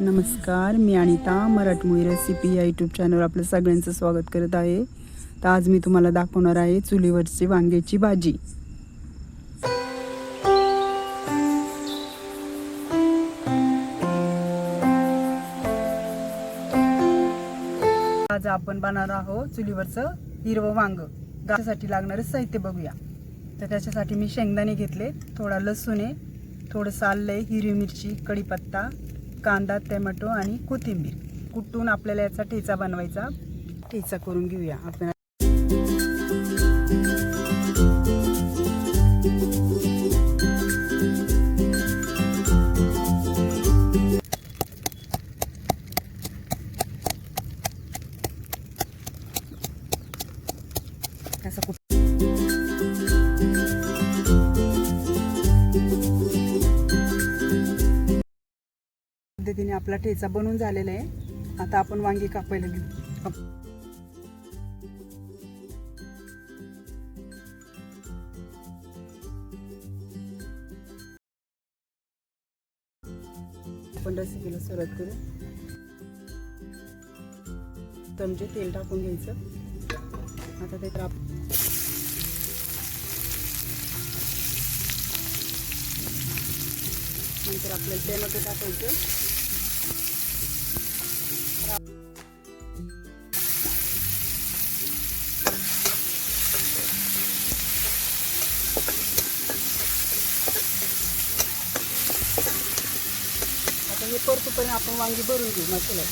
नमस्कार मी अनिता मराठमोळी रेसिपी या यूट्यूब चॅनलवर आपलं सगळ्यांचं स्वागत करत आहे. तर आज मी तुम्हाला दाखवणार आहे चुलीवरची वांग्याची भाजी. आज आपण बनवणार आहोत चुलीवरचं हिरवं वांग. त्यासाठी लागणारं साहित्य बघूया. तर त्याच्यासाठी मी शेंगदाणे घेतले थोडा लसूण आहे थोडं आलं आहे हिरवी मिरची कढीपत्ता कांदा टोमॅटो आणि कोथिंबीर. कुटून आपल्याला याचा ठेचा बनवायचा. ठेचा करून घेऊया आपण. असं कुठ पद्धतीने आपला ठेचा बनून झालेला आहे. आता आपण वांगी कापायला घेऊ. काप- आपण रेसिपीला सुरुवात करू. चमचे तेल टाकून घ्यायचं. आता ते आप नंतर आपल्याला त्यामध्ये टाकायचं. आता हे परतूपर्यंत आपण वांगी भरून घेऊ मसाल्यात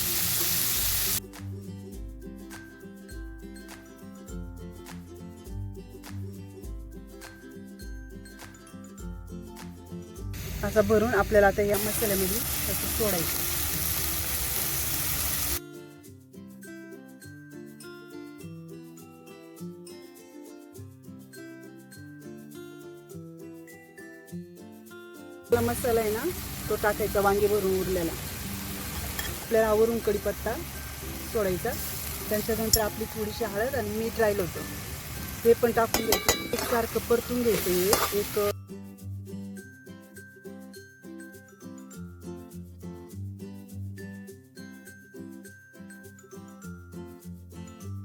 असा भरून आपल्याला आता या मसाल्यामध्ये असं सोडायचं. आपला मसाला आहे ना तो टाकायचा वांगे भरून उरलेला. आपल्याला आवरून कढीपत्ता सोडायचा. त्याच्यानंतर आपली थोडीशी हळद आणि मीठ राहिलं होतं. हे पण टाकून घ्यायचं. एकसारखं परतून घ्यायचं एक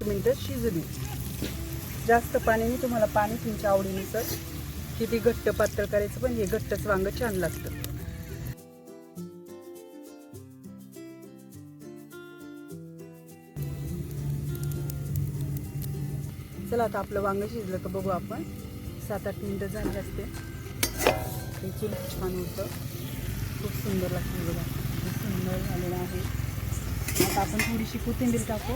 मिनटं शिजली जास्त पाणी मी तुम्हाला पाणी तुमच्या आवडीनुसार. किती घट्ट पातळ करायचं पण हे घट्टच वांग छान लागतं. चला आता आपलं वांग शिजलं तर बघू आपण. सात आठ मिनटं झाली असते. हे चूल छान होतं. खूप सुंदर लागतं बघा. खूप सुंदर झालेलं आहे. आता आपण थोडीशी कोथिंबीर टाकू.